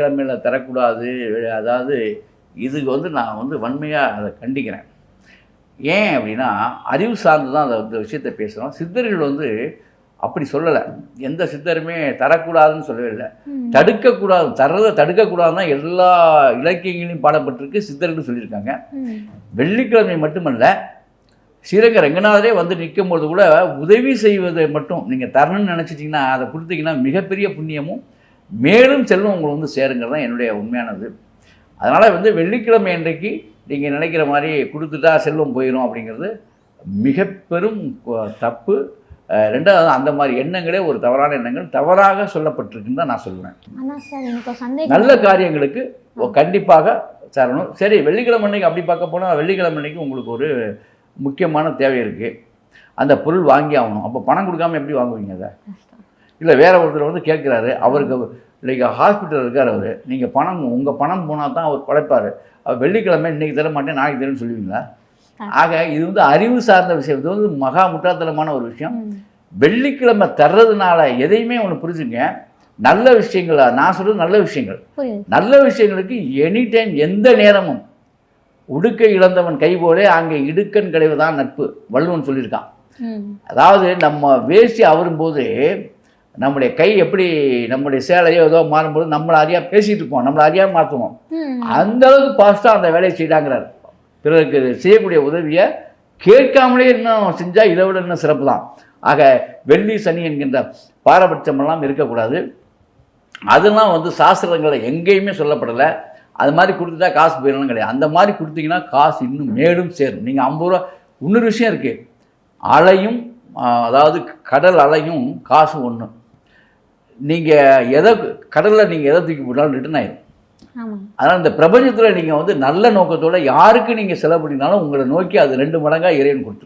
வெள்ளிக்கிழமையில் தரக்கூடாது. அதாவது இதுக்கு வந்து நான் வந்து வன்மையாக அதை கண்டிக்கிறேன். ஏன் அப்படின்னா அறிவு சார்ந்து தான் அதை இந்த விஷயத்தை பேசுகிறோம் சித்தர்கள் வந்து அப்படி சொல்லலை. எந்த சித்தருமே தரக்கூடாதுன்னு சொல்லவே இல்லை. தடுக்கக்கூடாது. தர்றதை தடுக்கக்கூடாதுன்னு தான் எல்லா இலக்கியங்களையும் பாடப்பட்டிருக்கு சித்தர்கள் சொல்லியிருக்காங்க. வெள்ளிக்கிழமை மட்டுமல்ல ஸ்ரீரங்க ரங்கநாதரே வந்து நிற்கும்போது கூட உதவி செய்வதை மட்டும் நீங்கள் தரணும்னு நினச்சிட்டிங்கன்னா அதை கொடுத்தீங்கன்னா மிகப்பெரிய புண்ணியமும் மேலும் செல்வம் உங்களுக்கு வந்து சேருங்கிறது தான் என்னுடைய உண்மையானது. அதனால் வந்து வெள்ளிக்கிழமை அன்றைக்கு நீங்கள் நினைக்கிற மாதிரி கொடுத்துட்டா செல்வம் போயிடும் அப்படிங்கிறது மிக பெரும் கு- தப்பு. ரெண்டாவது அந்த மாதிரி எண்ணங்களே ஒரு தவறான எண்ணங்கள். தவறாக சொல்லப்பட்டிருக்குன்னு தான் நான் சொல்லுவேன். நல்ல காரியங்களுக்கு கண்டிப்பாக தரணும் சரி வெள்ளிக்கிழமை அன்னைக்கு அப்படி பார்க்க போனால் வெள்ளிக்கிழமை அன்னைக்கு உங்களுக்கு ஒரு முக்கியமான தேவை இருக்குது அந்த பொருள் வாங்கி ஆகணும். அப்போ பணம் கொடுக்காம எப்படி வாங்குவீங்க அதை. இல்லை வேற ஒருத்தர் வந்து கேட்குறாரு அவருக்கு இன்னைக்கு ஹாஸ்பிட்டல் இருக்கார் அவர். நீங்கள் பணம் உங்கள் பணம் போனால் தான் அவர் படைப்பார். அவர் வெள்ளிக்கிழமை இன்னைக்கு தர மாட்டேன் நாளைக்கு தரேன்னு சொல்லுவீங்களா? ஆக இது வந்து அறிவு சார்ந்த விஷயம். இது வந்து மகா முட்டாள்தனமான ஒரு விஷயம். வெள்ளிக்கிழமை தர்றதுனால எதையுமே ஒன்று புரிஞ்சுங்க. நல்ல விஷயங்களா? நான் சொல்கிறது நல்ல விஷயங்கள். நல்ல விஷயங்களுக்கு எனி டைம் எந்த நேரமும். உடுக்கை இழந்தவன் கை போலே அங்கே இடுக்கன் கிடைவுதான் நட்பு வள்ளுவன் சொல்லியிருக்கான். அதாவது நம்ம வேஷ்டி அவரும்போது நம்முடைய கை எப்படி நம்முடைய சேலையோ ஏதோ மாறும்போது நம்மளை அறியா பேசிட்டு இருப்போம் நம்மளை அறியாம மாற்றுவோம். அந்த அளவுக்கு பாஸ்ட்டாக அந்த வேலையை செய்தாங்கிறார். பிறருக்கு செய்யக்கூடிய உதவியை கேட்காமலே இன்னும் செஞ்சால் இதை விட இன்னும் சிறப்பு தான் ஆக வெள்ளி சனி என்கின்ற பாரபட்சமெல்லாம் இருக்கக்கூடாது. அதெல்லாம் வந்து சாஸ்திரங்களில் எங்கேயுமே சொல்லப்படலை. அது மாதிரி கொடுத்துட்டா காசு போயிடணும் கிடையாது. அந்த மாதிரி கொடுத்தீங்கன்னா காசு இன்னும் மேலும் சேரும். நீங்கள் ஐம்பது ரூபா இன்னொரு விஷயம் இருக்குது அலையும் அதாவது கடல் அலையும் காசு ஒன்று நீங்கள் எதை கடலில் நீங்கள் எதை தூக்கி போட்டாலும் ரிட்டர்ன் ஆயிடும் அதனால் இந்த பிரபஞ்சத்தில் நீங்கள் வந்து நல்ல நோக்கத்தோட யாருக்கு நீங்கள் செலவு பண்ணினாலும் உங்களை நோக்கி அது ரெண்டு மடங்காக இறைவன் கொடுத்துரும்.